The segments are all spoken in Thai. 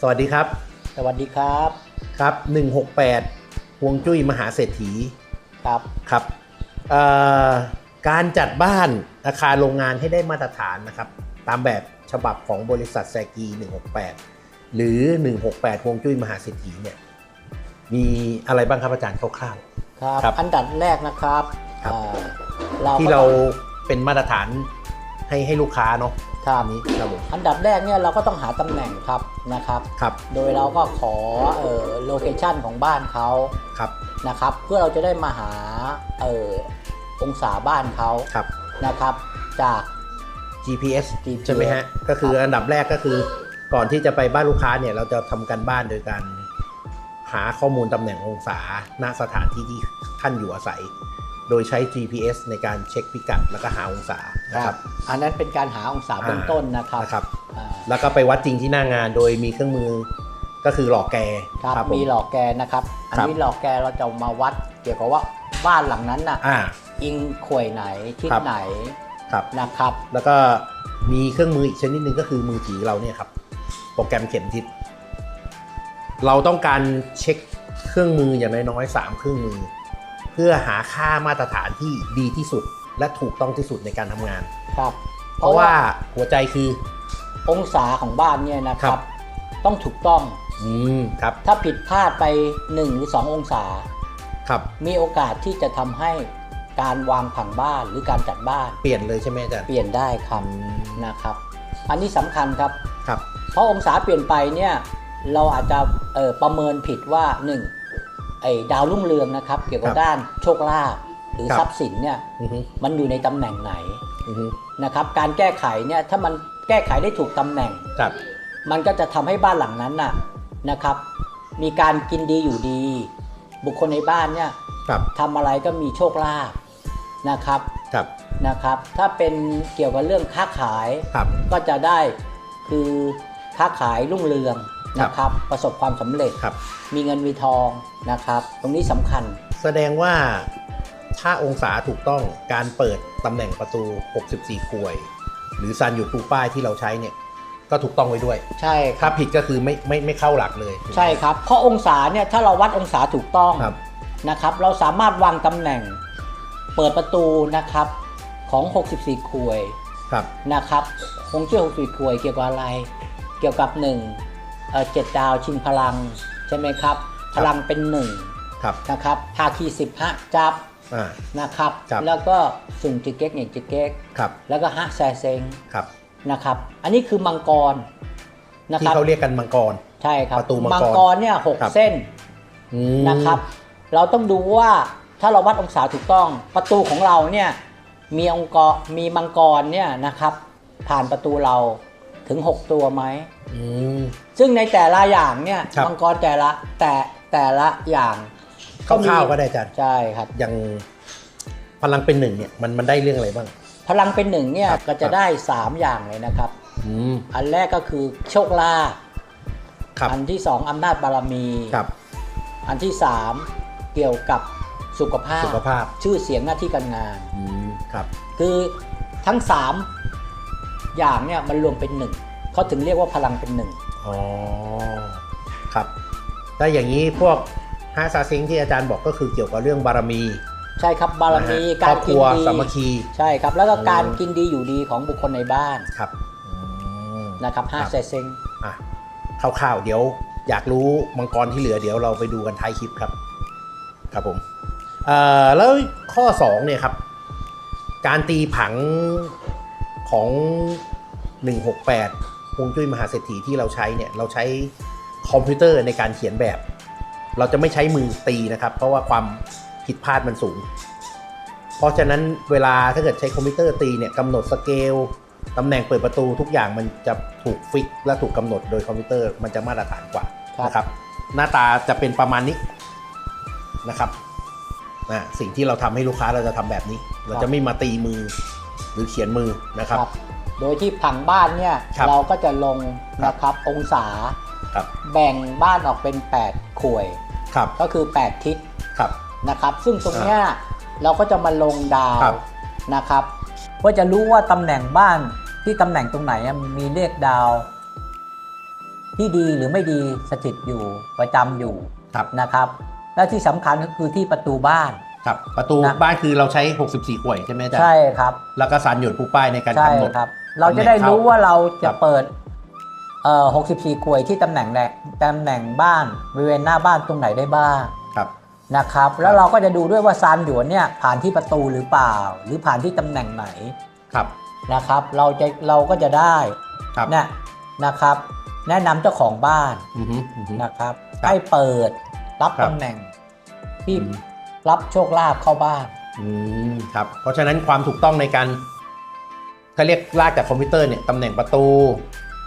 สวัสดีครับ สวัสดีครับครับ 168ฮวงจุ้ยมหาเศรษฐีครับครับเอ่อการจัดบ้านอาคารโรงงานให้ได้มาตรฐานนะครับ ตามแบบฉบับของบริษัทแซกี 168 หรือ 168ฮวงจุ้ยมหาเศรษฐีเนี่ยมีอะไรบ้างครับอาจารย์คร่าวครับครับ อันดับแรกนะครับครับอ่าเราๆที่ก็เราต้องเป็นมาตรฐาน ให้ให้ลูกค้าเนาะครับอันนี้ครับผมอันดับแรกเนี่ยเราก็ต้องหาตำแหน่งครับนะครับ ครับโดยเราก็ขอเอ่อโลเคชันของบ้านเขาครับนะครับ เพื่อเราจะได้มาหาเอ่อองศาบ้านเขาครับ นะครับ จาก GPS GPS ใช่ไหมฮะก็คืออันดับแรกก็คือ ก่อนที่จะไปบ้านลูกค้าเนี่ยเราจะทำกันบ้านโดยการหาข้อมูลตำแหน่งองศาณสถานที่ที่ท่านอยู่อาศัย โดยใช้ GPS ในการเช็คพิกัดแล้วก็หาองศานะครับอันนั้นเป็นการหาองศาเบื้องต้นนะครับนะครับอ่าแล้วก็ไปวัดจริงที่หน้างานโดยมีเครื่องมือก็คือหลอกแกครับผมีหลอกแกนนะครับ อันครับนี้หลอกแกนเราจะมาวัดเกี่ยวกับว่าบ้านหลังนั้นน่ะอ่าอิงข่วยไหนทิศครับไหนครับนะครับ แล้วก็มีเครื่องมืออีกชนิดหนึ่งก็คือมือถือเราเนี่ยครับโปรแกรมเข็มทิศเราต้องการเช็คเครื่องมืออย่างน้อยๆสามเครื่องมือ เพื่อหาค่ามาตรฐานที่ดีที่สุด และถูกต้องที่สุดในการทำงาน ครับ เพราะว่าหัวใจคือองศาของบ้านเนี่ยนะคครัรับ บ ต้องถูกต้อง อืมครับถ้าผิดพลาดไป 1 หรือ 2 องศา ครับมีโอกาสที่จะทำให้การวางผังบ้านหรือการจัดบ้าน เปลี่ยนเลยใช่ไหมอาจารย์เปลี่ยนได้ครับ นะครับ อันนี้สำคัญครับ ครับ เพราะองศาเปลี่ยนไปเนี่ยเราอาจจะเอ่อประเมินผิดว่า 1. ไอ้ดาวรุ่งเรืองนะครับ เกี่ยวกับด้านโชคลาภหรือทรัพย์สินเนี่ยอือฮึมันอยู่ในตำแหน่งไหนอือฮึนะครับ การแก้ไขเนี่ยถ้ามันแก้ไขได้ถูกตำแหน่งครับมันก็จะทำให้บ้านหลังนั้นน่ะนะครับ มีการกินดีอยู่ดี บุคคลในบ้านเนี่ยครับทำอะไรก็มีโชคลาภนะครับครับนะครับ ถ้าเป็นเกี่ยวกับเรื่องค้าขายครับก็จะได้คือค้าขายรุ่งเรืองครับ นะครับ ประสบความสำเร็จครับมีเงินมีทองนะครับ ตรงนี้สำคัญ แสดงว่าถ้าองศาถูกต้องการเปิดตำแหน่งประตู 64ควย หรือซันอยู่ปูป้ายที่เราใช้เนี่ยก็ถูกต้องไว้ด้วย ใช่คถ้ารับผิดก็คือไม่ไม่ไม่เข้าหลักเลย ใช่ครับ เพราะองศาเนี่ยถ้าเราวัดองศาถูกต้องครับนะครับ เราสามารถวางตำแหน่ง เปิดประตูนะครับของ 64ควยครับนะครับคงช่วย64ควยเกี่ยวกับอะไร เกี่ยวกับ 1 เอ่อเจ็ดดาวชิงพลังใช่ไหมครับ พลังเป็น1ครับนะครับภาคีสิบฮะจับอ่านะครับครับ แล้วก็สุ่มจิเก๊กเหน่งจิเก๊กครับแล้วก็ฮะแซเซงครับนะครับ อันนี้คือมังกรนะคที่รับเขาเรียกกันมังกรใช่ครับประตูมังกรกรเนี่ยหกครับเส้นอืมนะครับ เราต้องดูว่าถ้าเราวัดองศาถูกต้องประตูของเราเนี่ยมีองค์กรมีมังกรเนี่ยนะครับ ผ่านประตูเรา ถึง 6 ตัวไหมอืมซึ่งในแต่ละอย่างเนี่ยครับมังกรแต่ละแต่แต่ละอย่างคร่าวๆก็ได้อาจารย์ใช่ครับอย่างพลังเป็นหนึ่งเนี่ยมันมันได้เรื่องอะไรบ้าง พลังเป็นหนึ่งเนี่ยครับก็จะได้ 3 อย่างเลยนะครับอืมอันแรกก็คือโชคลาภครับอันที่สองอำนาจบารมีครับ อันที่สามเกี่ยวกับสุขภาพสุขภาพชื่อเสียงหน้าที่การงานอืมครับ คือทั้ง3 อย่างเนี่ยมันรวมเป็นหนึ่งเขาถึงเรียกว่าพลังเป็นหนึ่งอ๋อครับถ้าอย่างนี้พวกฮาซาซิงที่อาจารย์บอกก็คือเกี่ยวกับเรื่องบารมี ใช่ครับบารมีนะฮะการครอบครัวกินดีสามัคคีใช่ครับ แล้วก็อืมการกินดีอยู่ดีของบุคคลในบ้านครับอืมนะครับห้าครับเซเซงอะคร่าวๆเดี๋ยวอยากรู้มังกรที่เหลือเดี๋ยวเราไปดูกันท้ายคลิปครับ ครับผมเอ่อแล้วข้อ2เนี่ยครับ การตีผัง ของ 168ฮวงจุ้ยมหาเศรษฐีที่เราใช้เนี่ยเราใช้คอมพิวเตอร์ในการเขียนแบบ เราจะไม่ใช้มือตีนะครับ เพราะว่าความผิดพลาดมันสูง เพราะฉะนั้นเวลาถ้าเกิดใช้คอมพิวเตอร์ตีเนี่ยกำหนดสเกลตำแหน่งเปิดประตูทุกอย่างมันจะถูกฟิกและถูกกำหนดโดยคอมพิวเตอร์มันจะมาตรฐานกว่านะครับหน้าตาจะเป็นประมาณนี้นะครับนะสิ่งที่เราทำให้ลูกค้าเราจะทำแบบนี้ เราจะไม่มาตีมือ หรือเขียนมือนะครับ โดยที่ผังบ้านเนี่ยครับเราก็จะลงครับ นะครับองศาครับแบ่งบ้านออกเป็น 8ข่วย ครับก็คือ 8 ทิศครับ นะครับ ซึ่งตรงเนี้ยเราก็จะมาลงดาวครับ นะครับเพื่อจะรู้ว่าตำแหน่งบ้านที่ตำแหน่งตรงไหนอะมีเลขดาว ที่ดีหรือไม่ดีสถิตอยู่ประจำอยู่ครับนะครับ และที่สำคัญก็คือที่ประตูบ้าน ครับประตูนะบ้านคือเราใช้ 64ขวยใช่ไหมอาจารย์ใช่ครับ แล้วก็สารหยดผู้ป้ายในการใช่กำหนด ครับ เราจะได้รู้ว่าเราจะครับเปิดเอ่อ64กลวยที่ตำแหน่งแหนตำแหน่งบ้านบริเวณหน้าบ้านตรงไหนได้บ้างครับ นะครับ แล้วเราก็จะดูด้วยว่าซานหยวนเนี่ยผ่านที่ประตูหรือเปล่า หรือผ่านที่ตำแหน่งไหนครับนะครับ เราจะเราก็จะได้ครับเนี่ยนะครับ แนะนำเจ้าของบ้านอือฮึอือฮึ นะครับ ครับให้เปิดรับครับตำแหน่งที่อืม รับโชคลาภเข้าบ้านอืมครับเพราะฉะนั้นความถูกต้องในการเขาเรียกลากจากคอมพิวเตอร์เนี่ยตำแหน่งประตู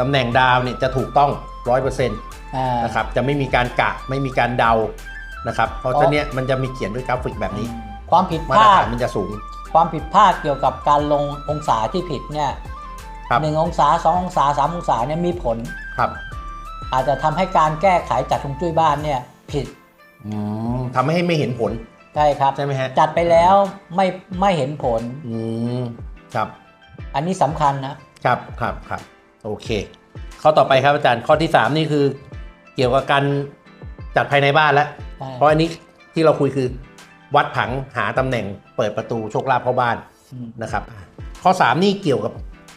ตำแหน่งดาวเนี่ยจะถูกต้องร้อยเปอร์เซ็นต์อ่านะครับจะไม่มีการกะไม่มีการเดานะครับเพราะอ๋อฉะนั้นเนี่ยมันจะมีเขียนด้วยกราฟิกแบบนี้ ความผิดพมาตรลาดฐานมันจะสูง ความผิดพลาดเกี่ยวกับการลงองศาที่ผิดเนี่ยครับหนึ่งองศาสององศาสามองศาเนี่ยมีผลครับ อาจจะทำให้การแก้ไขจัดฮวงจุ้ยบ้านเนี่ยผิดอืมทำให้ไม่เห็นผล ใช่ครับใช่ไหมฮะจัดไปแล้วไม่ไม่เห็นผลอืมครับ อันนี้สำคัญนะครับครับครับโอเค ข้อต่อไปครับอาจารย์ข้อที่ 3 นี่คือ เกี่ยวกับการจัดภายในบ้านแล้วใช่เพราะอันนี้ที่เราคุยคือวัดผังหาตำแหน่งเปิดประตูโชคลาภเข้าบ้านอืมนะครับ ข้อ 3 นี่เกี่ยวกับ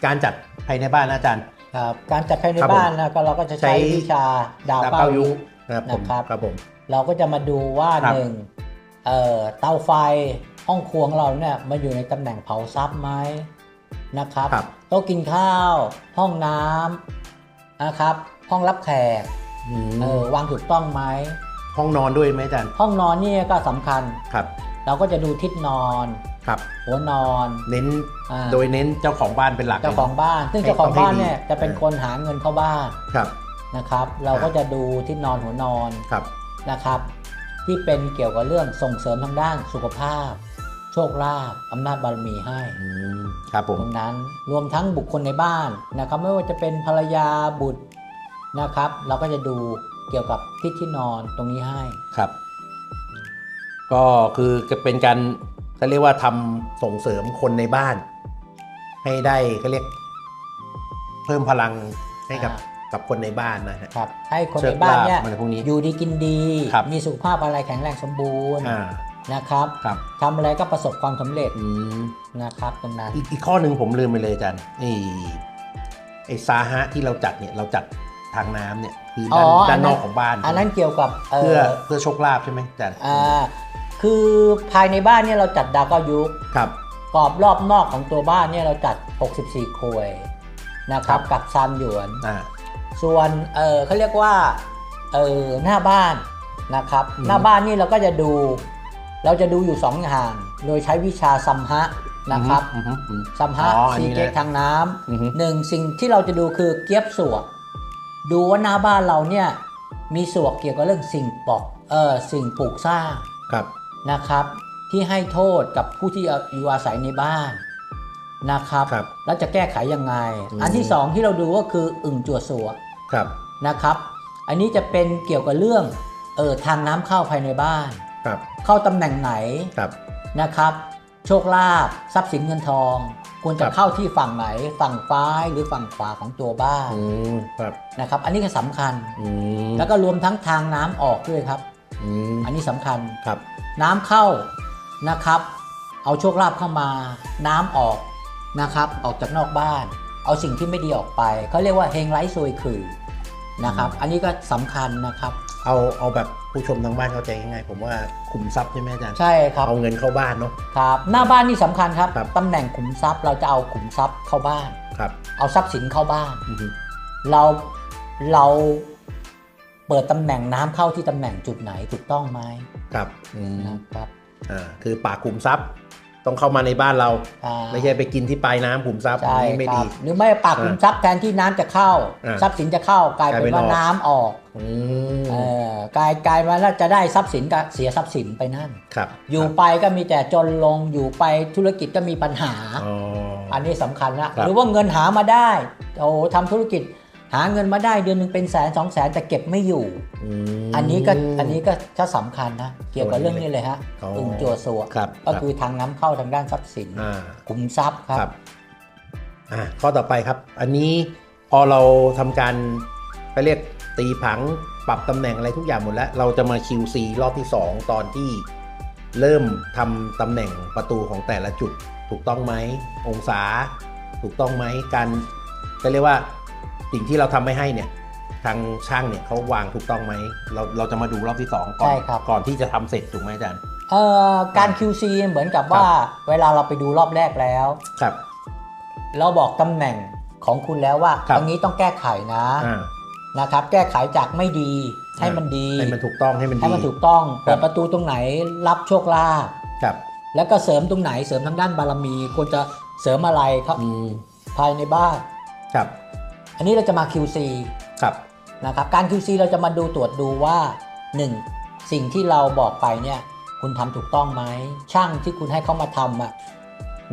การจัดภายในบ้านนะอาจารย์ครับการจัดภายในครับผมบ้านนะก็เราก็จะใช้ใช้วิชาดาวดาวเก้าเก้ายุยุคนะครับผมนะครับครับผมเราก็จะมาดูว่าครับหนึ่ง เอ่อเตาไฟห้องครัวของเราเนี่ยมาอยู่ในตำแหน่งเผาซับไหมนะครับครับโต๊ะกินข้าว ห้องน้ำนะครับ ห้องรับแขกอืมเออวางถูกต้องไหมห้องนอนด้วยไหมอาจารย์ห้องนอนเนี่ยก็สำคัญครับ เราก็จะดูทิศนอนครับหัวนอน เน้นอ่าโดยเน้นเจ้าของบ้านเป็นหลักเจ้าของบ้าน ซึ่งให้เจ้าของบ้านต้องให้เนี่ยดีจะเป็นคนหาเงินเข้าบ้านครับนะครับ เราก็จะดูทิศนอนหัวนอนครับนะครับ ที่เป็นเกี่ยวกับเรื่องส่งเสริมทางด้านสุขภาพ โชคลาภอำนาจบารมีให้อืมครับผมตรงนั้นรวมทั้งบุคคลในบ้านนะครับไม่ว่าจะเป็นภรรยาบุตรนะครับ เราก็จะดูเกี่ยวกับทิศที่นอนตรงนี้ให้ครับ ก็คือจะเป็นการเขาเรียกว่าทำส่งเสริมคนในบ้าน ให้ได้เขาเรียก เพิ่มพลังให้กับอ่า กับคนในบ้านนะฮะ ครับให้คนเชิในญบ้านเนี่ยลาบอะไรพวกนี้อยู่ดีกินดีครับมีสุขภาพอะไรแข็งแรงสมบูรณ์อ่านะครับครับทำอะไรก็ประสบความสำเร็จอืมนะครับตรงนั้นอีกอีกข้อหนึ่งผมลืมไปเลยอาจารย์ไอ้ไอ้ซาฮะที่เราจัดเนี่ยเราจัดทางน้ำเนี่ยคือด้านอ๋ออัด้านนนั้นนอกของบ้าน อันนั้นเกี่ยวกับเอ่เพื่ออเพื่อโชคลาภใช่ไหมอาจารย์อ่าคือภายในบ้านเนี่ยเราจัดดาวเก้ายุคครับกรอบรอบนอกของตัวบ้านเนี่ยเราจัด 64 โควยนะครับครับกับซานหยวนอ่า ส่วนเออเขาเรียกว่าเออหน้าบ้านนะครับอืมหน้าบ้านนี่เราก็จะดู เราจะดูอยู่สองอย่าง โดยใช้วิชาซัมฮะนะครับอืมอืมอืมซัมฮะอ๋ออันซีนี้นะเกตทางน้อือฮึำหนึ่งสิ่งที่เราจะดูคือเกียบสวกดูว่าหน้าบ้านเราเนี่ยมีสวกเกี่ยวกับเรื่องสิ่งปอกเออสิ่งปลูกสร้างครับนะครับ ที่ให้โทษกับผู้ที่อยู่อาศัยในบ้านนะครับครับแล้วจะแก้ไขยังไงอืมอันที่สองที่เราดูก็คืออึ่งจั่วสวก ครับนะครับ อันนี้จะเป็นเกี่ยวกับเรื่องเออทางน้ำเข้าภายในบ้าน ครับ เข้าตำแหน่งไหนครับนะครับ โชคลาภทรัพย์สินเงินทอง ควรจะครับเข้าที่ฝั่งไหน ฝั่งซ้ายหรือฝั่งขวาของตัวบ้านอืมครับนะครับ อันนี้ก็สำคัญอืมแล้วก็รวมทั้งทางน้ำออกด้วยครับอืมอันนี้สำคัญครับ น้ำเข้านะครับ เอาโชคลาภเข้ามา น้ำออกนะครับ ออกจากนอกบ้าน เอาสิ่งที่ไม่ดีออกไปเขาเรียกว่าเฮงไร้ซวยคือ นะครับ อันนี้ก็สำคัญนะครับ เอาเอาแบบผู้ชมทางบ้านเข้าใจง่ายๆผมว่าขุมทรัพย์ใช่ไหมอาจารย์ใช่ครับเอาเงินเข้าบ้านเนาะครับหน้าบ้านนี่สำคัญครับครับตำแหน่งขุมทรัพย์เราจะเอาขุมทรัพย์เข้าบ้านครับเอาทรัพย์สินเข้าบ้านอือฮึเราเราเปิดตำแหน่งน้ำเข้าที่ตำแหน่งจุดไหนถูกต้องไหมครับอืมนะครับอ่าคือปากขุมทรัพย์ ต้องเข้ามาในบ้านเราอ่าไม่ใช่ไปกินที่ปลายน้ำขุมทรัพย์ใช่นี่ไม่ครัดีบหรือไม่ปากขุมทรัพย์แทนที่น้ำจะเข้าอ่าทรัพย์สินจะเข้ากลายกลายเป็เป็นนว่าออกน้ำออกอืมเออกลายกลายมาแล้วจะได้ทรัพย์สินกับเสียทรัพย์สินไปนั่นครับอยู่ไปก็มีแต่จนลงอยู่ไปธุรกิจก็มีปัญหาอ๋ออันนี้สำคัญนะครับหรือว่าเงินหามาได้โอ้ทำธุรกิจ หาเงินมาได้เดือนหนึ่งเป็นแสนสองแสนแต่เก็บไม่อยู่มอันนี้ก็อันนี้ก็ก็สำคัญนะเกี่ยวกับเรื่องนี้เลยฮะอ๋ออึ่งจัวสัวครับก็คือทางน้ำเข้าทางด้านทรัพย์สินอ่าขุมทรัพย์คครัรับบอ่าข้อต่อไปครับ อันนี้พอเราทำการไปเขาเรียกตีผังปรับตำแหน่งอะไรทุกอย่างหมดแล้ว เราจะมา QC รอบที่ 2 ตอนที่เริ่มทำตำแหน่งประตูของแต่ละจุดถูกต้องไหมองศาถูกต้องไหมการก็เรียกว่า สิ่งที่เราทำไม่ให้เนี่ยทางช่างเนี่ยเขาวางถูกต้องไหมเราเราจะมาดูรอบที่ 2 ก่อนใช่ครับก่อนที่จะทำเสร็จถูกไหมอาจารย์เอ่อการ QC เหมือนกับว่าเวลาเราไปดูรอบแรกแล้วครับ เราบอกตำแหน่งของคุณแล้วว่าครับตรงนี้ต้องแก้ไขนะอ่านะครับ แก้ไขจากไม่ดีให้มันดีให้มันถูกต้องให้มันดีให้มันถูกต้องครับเปิดประตูตรงไหนรับโชคลาภครับ แล้วก็เสริมตรงไหนเสริมทางด้านบารมีควรจะเสริมอะไรครับอืมภายในบ้านครับ อันนี้เราจะมา QC ครับนะครับการ QC เราจะมาดูตรวจดูว่า 1. สิ่งที่เราบอกไปเนี่ยคุณทำถูกต้องไหมช่างที่คุณให้เขามาทำอะ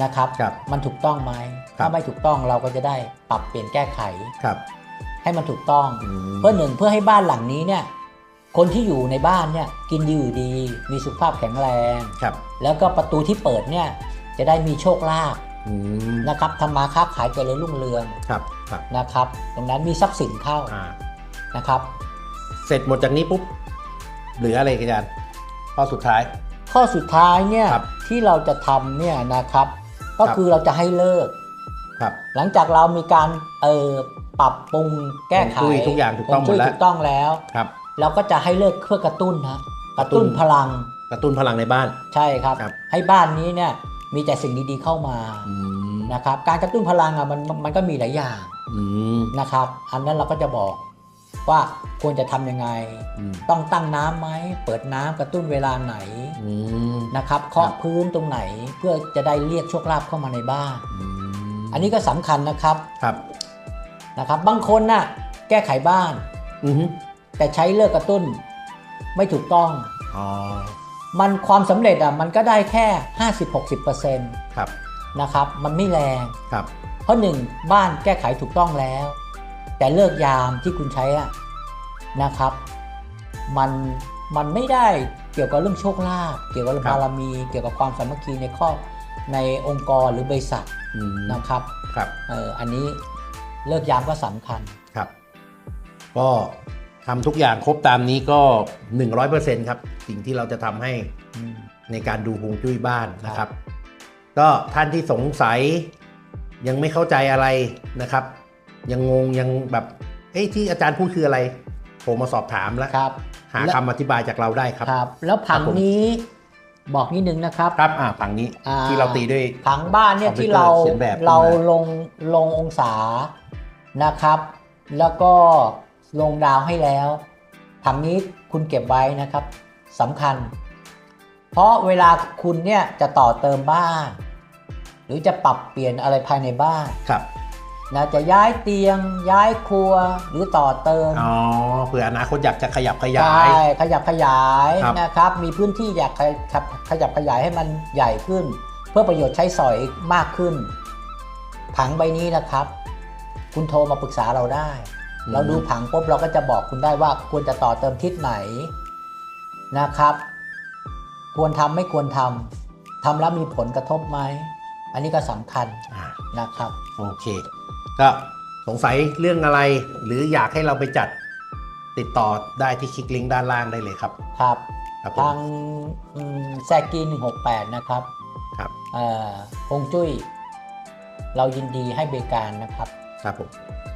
นะครับครับมันถูกต้องไหมครับถ้าไม่ถูกต้องเราก็จะได้ปรับเปลี่ยนแก้ไขครับ ให้มันถูกต้องอืมเพื่อหนึ่งเพื่อให้บ้านหลังนี้เนี่ยคนที่อยู่ในบ้านเนี่ยกินดีอยู่ดี มีสุขภาพแข็งแรงครับ แล้วก็ประตูที่เปิดเนี่ยจะได้มีโชคลาภอืมนะครับทำมาค้าขายเจริญรุ่งเรืองครับครับ นะครับ ตรงนั้นมีทรัพย์สินเข้าอ่านะครับ เสร็จหมดจากนี้ปุ๊บเหลืออะไรกันอาจารย์ข้อสุดท้าย ข้อสุดท้ายเนี่ยครับที่เราจะทำเนี่ยนะครับ ก็ครับคือเราจะให้เลิกครับ หลังจากเรามีการเอ่อปรับปรุงแก้ไขฮวงจุ้ยทุกอย่างถูกต้องหมดแล้วฮวจุ้ยถูกต้องแล้วครับเราก็จะให้เลิกเพื่อกระตุ้นนะกระตุ้นกระตุ้นพลัง กระตุ้นพลังในบ้าน ใช่ครับครับให้บ้านนี้เนี่ยมีแต่สิ่งดีๆเข้ามาอืมนะครับ การกระตุ้นพลังอะมันมันก็มีหลายอย่างอืม นะครับ อันนั้นเราก็จะบอกว่าควรจะทำยังไงอืมต้องตั้งน้ำไหม เปิดน้ำกระตุ้นเวลาไหนอืมนะครับเคาะพื้นตรงไหนเพื่อจะได้เรียกโชคลาภเข้ามาในบ้านอืมอันนี้ก็สำคัญนะครับครับนะครับ บางคนน่ะแก้ไขบ้านอือฮึแต่ใช้เลิกกระตุ้นไม่ถูกต้องอ๋อมันความสำเร็จอะมันก็ได้แค่ 50-60%นครับะครับ มันไม่แรงครับ เพราะหนึ่งบ้านแก้ไขถูกต้องแล้ว แต่เลิกยามที่คุณใช้อะนะครับ มันมันไม่ได้เกี่ยวกับเรื่องโชคลาภเกี่ยวกับเรื่องบารมี เกี่ยวกับความสามัคคีในข้อในองค์กรหรือบริษัทอืมนะครับครับเอออันนี้เลิกยามก็สำคัญครับ ก็ทำทุกอย่างครบตามนี้ก็หนึ่งร้อยเปอร์เซ็นครับ สิ่งที่เราจะทำให้อืมในการดูฮวงจุ้ยบ้านนะคครัรับบก็ท่านที่สงสัย ยังไม่เข้าใจอะไรนะครับ ยังงงยังแบบเอ้ยที่อาจารย์พูดคืออะไรโทรมาสอบถามแล้วครับ หาคำอธิบายจากเราได้ครับครับ แล้วผังครับผมนี้บอกนิดนึงนะครับครับอ่าฝั่งนี้อ่าที่เราตีด้วยผังบ้านเนี่ยคอมพิวที่เตอร์เราเขียนแบบขึ้นมาเราลงลงองศานะครับ แล้วก็ลงดาวให้แล้วผังนี้คุณเก็บไว้นะครับสำคัญ เพราะเวลาคุณเนี่ยจะต่อเติมบ้าน หรือจะปรับเปลี่ยนอะไรภายในบ้านครับนะจะย้ายเตียง ย้ายครัวหรือต่อเติมอ๋อเผื่ออนาคตอยากจะขยับขยาใช่ยขยับขยายครับนะครับ มีพื้นที่อยากขยับขยับขยายให้มันใหญ่ขึ้น เพื่อประโยชน์ใช้สอยมากขึ้น ผังใบนี้นะครับ คุณโทรมาปรึกษาเราได้อืมเราดูผังปุ๊บเราก็จะบอกคุณได้ว่าควรจะต่อเติมทิศไหนนะครับ ควรทำไม่ควรทำทำแล้วมีผลกระทบไหม อันนี้ก็สำคัญอ่านะครับ โอเค ก็สงสัยเรื่องอะไร หรืออยากให้เราไปจัดติดต่อได้ที่คลิกลิงก์ด้านล่างได้เลยครับ ครับครับผมทางอืมแซกี168 นะครับครับเอ่อฮวงจุ้ย เรายินดีให้บริการนะครับ ครับผมค